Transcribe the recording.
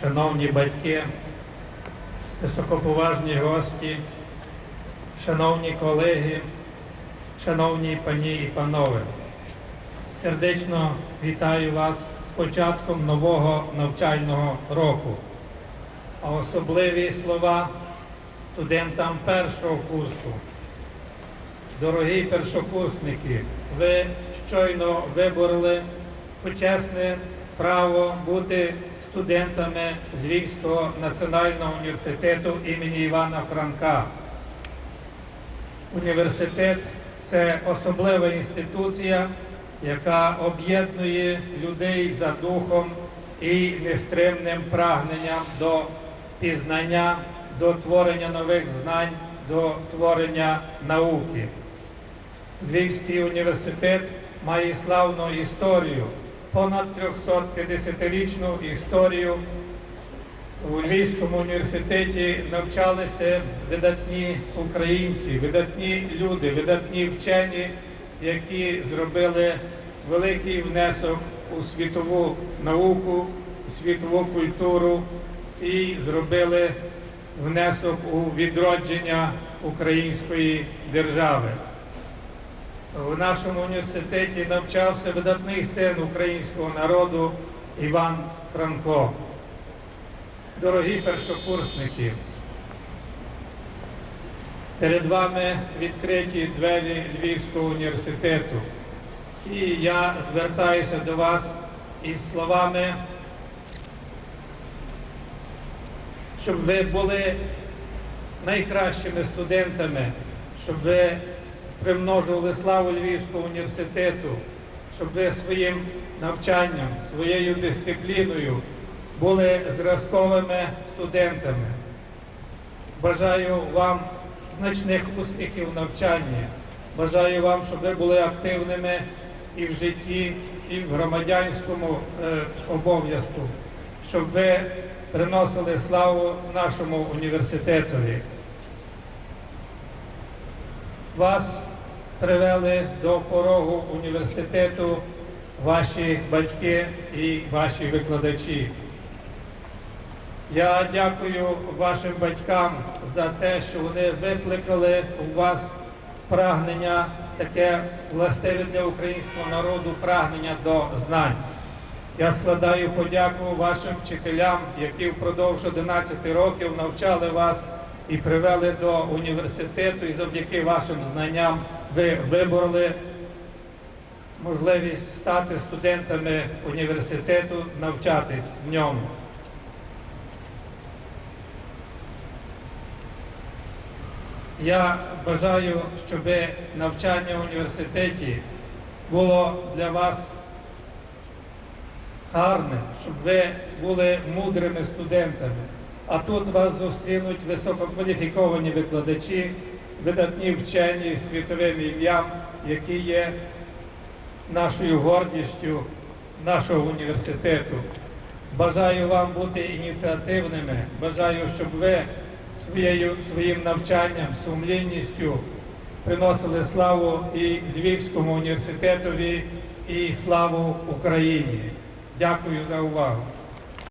шановні батьки, високоповажні гості, шановні колеги, шановні пані і панове. Сердечно вітаю вас з початком нового навчального року. А особливі слова студентам першого курсу. Дорогі першокурсники, ви щойно вибороли почесне право бути студентами Львівського національного університету імені Івана Франка. Університет це особлива інституція, яка об'єднує людей за духом і нестримним прагненням до пізнання, до творення нових знань, до творення науки. Львівський університет має славну історію, понад 350-річну історію. У Львівському університеті навчалися видатні українці, видатні люди, видатні вчені, які зробили великий внесок у світову науку, у світову культуру і зробили внесок у відродження української держави. В нашому університеті навчався видатний син українського народу Іван Франко. Дорогі першокурсники, перед вами відкриті двері Львівського університету. І я звертаюся до вас із словами, щоб ви були найкращими студентами, щоб ви примножували славу Львівського університету, щоб ви своїм навчанням, своєю дисципліною були зразковими студентами. Бажаю вам значних успіхів в навчанні. Бажаю вам, щоб ви були активними і в житті, і в громадянському е, обов'язку, щоб ви приносили славу нашому університетові. Вас привели до порогу університету ваші батьки і ваші викладачі. Я дякую вашим батькам за те, що вони викликали у вас прагнення, таке властиве для українського народу, прагнення до знань. Я складаю подяку вашим вчителям, які впродовж 11 років навчали вас і привели до університету, і завдяки вашим знанням ви вибороли можливість стати студентами університету, навчатись в ньому. Я бажаю, щоб навчання в університеті було для вас гарним, щоб ви були мудрими студентами. А тут вас зустрінуть висококваліфіковані викладачі, видатні вчені з світовим ім'ям, які є нашою гордістю нашого університету. Бажаю вам бути ініціативними. Бажаю, щоб ви своєю, своїм навчанням, сумлінністю приносили славу і Львівському університетові, і славу Україні. Дякую за увагу.